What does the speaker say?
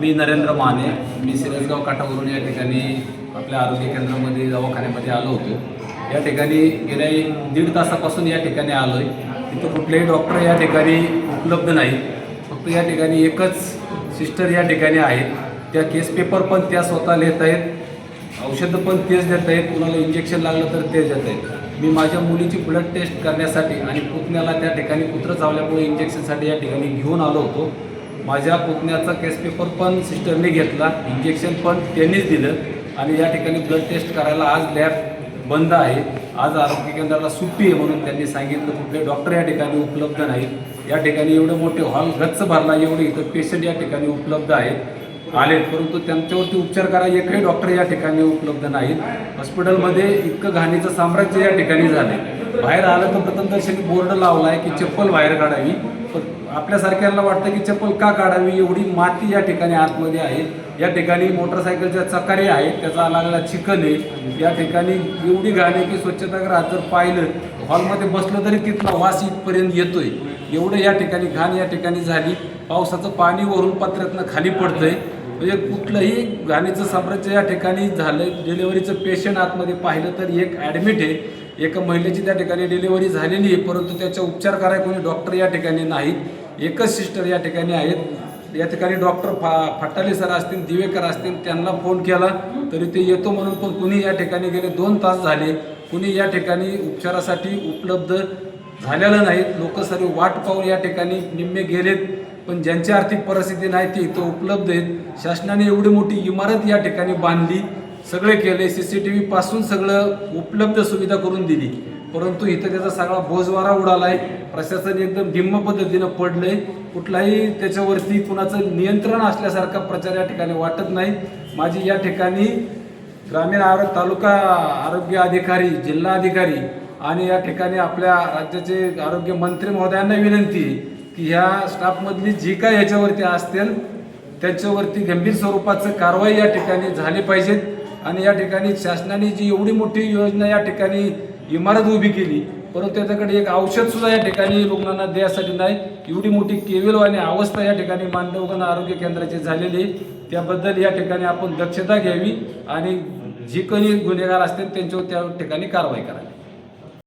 मी नरेंद्र माने. मी सिरसगाव काठावरून या ठिकाणी आपल्या आरोग्य केंद्रामध्ये दवाखान्यामध्ये आलो होतो. या ठिकाणी गेल्या एक दीड तासापासून या ठिकाणी आलो आहे तिथं कुठलेही डॉक्टर या ठिकाणी उपलब्ध नाही. फक्त या ठिकाणी एकच सिस्टर या ठिकाणी आहेत त्या केस पेपर पण त्या स्वतः लिहित आहेत. औषधं पण तेच देत आहेत. कुणाला इंजेक्शन लागलं तर तेच देत आहेत. मी माझ्या मुलीची ब्लड टेस्ट करण्यासाठी आणि पुतण्याला त्या ठिकाणी कुत्रं चावल्यामुळे इंजेक्शनसाठी या ठिकाणी घेऊन आलो होतो. माझ्या पुतण्याचा केस पेपर पण सिस्टरने घेतला. इंजेक्शन पण त्यांनीच दिलं. आणि या ठिकाणी ब्लड टेस्ट करायला आज लॅब बंद आहे. आज आरोग्य केंद्राला सुट्टी आहे म्हणून त्यांनी सांगितलं कुठले डॉक्टर या ठिकाणी उपलब्ध नाहीत. या ठिकाणी एवढे मोठे हॉल गच्च भरला एवढे इथं पेशंट या ठिकाणी उपलब्ध आहेत. आले परंतु त्यांच्यावरती उपचार करायला एकही डॉक्टर या ठिकाणी उपलब्ध नाहीत. हॉस्पिटलमध्ये इतकं घाणीचं साम्राज्य या ठिकाणी झालं बाहेर आलं तर प्रथमदर्शनी बोर्ड लावला आहे की चप्पल बाहेर काढावी. पण आपल्यासारख्यांना वाटतं की चप्पल का काढावी? एवढी माती या ठिकाणी आतमध्ये आहे. या ठिकाणी मोटरसायकलच्या चकारे आहेत. त्याचा लागला चिखल आहे. या ठिकाणी एवढी घाण आहे की स्वच्छतागृहात जर पाहिलं हॉलमध्ये बसलं तरी तिथला वास इथपर्यंत येतोय. एवढं या ठिकाणी घाण या ठिकाणी झाली. पावसाचं पाणी वरून पत्र्यातनं खाली पडतंय. म्हणजे कुठलंही घाणीचं साम्राज्य या ठिकाणी झालं डिलिव्हरीचं पेशंट आतमध्ये पाहिलं तर एक ॲडमिट आहे. एका महिलेची त्या ठिकाणी डिलिव्हरी झालेली आहे परंतु त्याचा उपचार करायला कोणी डॉक्टर या ठिकाणी नाहीत एकच सिस्टर या ठिकाणी आहेत. या ठिकाणी डॉक्टर फा फटाले सर असतील दिवेकर असतील त्यांना फोन केला तरी ते येतो म्हणून पण कुणी या ठिकाणी गेले दोन तास झाले. कुणी या ठिकाणी उपचारासाठी उपलब्ध झालेलं नाहीत लोक सर्व वाट पाहून या ठिकाणी निम्मे गेलेत. पण ज्यांची आर्थिक परिस्थिती नाही ती तो उपलब्ध आहेत. शासनाने एवढी मोठी इमारत या ठिकाणी बांधली. सगळे केले सी सी टी व्ही पासून सगळं उपलब्ध सुविधा करून दिली. परंतु इथं त्याचा सगळा बोजवारा उडालाय. प्रशासन एकदम भिम्म पद्धतीनं पडलंय. कुठलाही त्याच्यावरती कुणाचं नियंत्रण असल्यासारखा प्रचार या ठिकाणी वाटत नाही. माझी या ठिकाणी ग्रामीण आरोग्य तालुका आरोग्य अधिकारी जिल्हा अधिकारी आणि या ठिकाणी आपल्या राज्याचे आरोग्य मंत्री महोदयांना विनंती आहे. की ह्या स्टाफमधली जी काय ह्याच्यावरती असतील त्याच्यावरती गंभीर स्वरूपाचं कारवाई या ठिकाणी झाली पाहिजेत आणि या ठिकाणी शासनाने जी एवढी मोठी योजना या ठिकाणी इमारत उभी केली परंतु त्याच्याकडे एक औषधसुद्धा या ठिकाणी रुग्णांना देण्यासाठी नाही. एवढी मोठी केविलवाणी अवस्था या ठिकाणी मांडवगण आरोग्य केंद्राची झालेली त्याबद्दल या ठिकाणी आपण दक्षता घ्यावी आणि जी कोणी गुन्हेगार असतील त्यांच्यावर त्या ठिकाणी कारवाई करावी.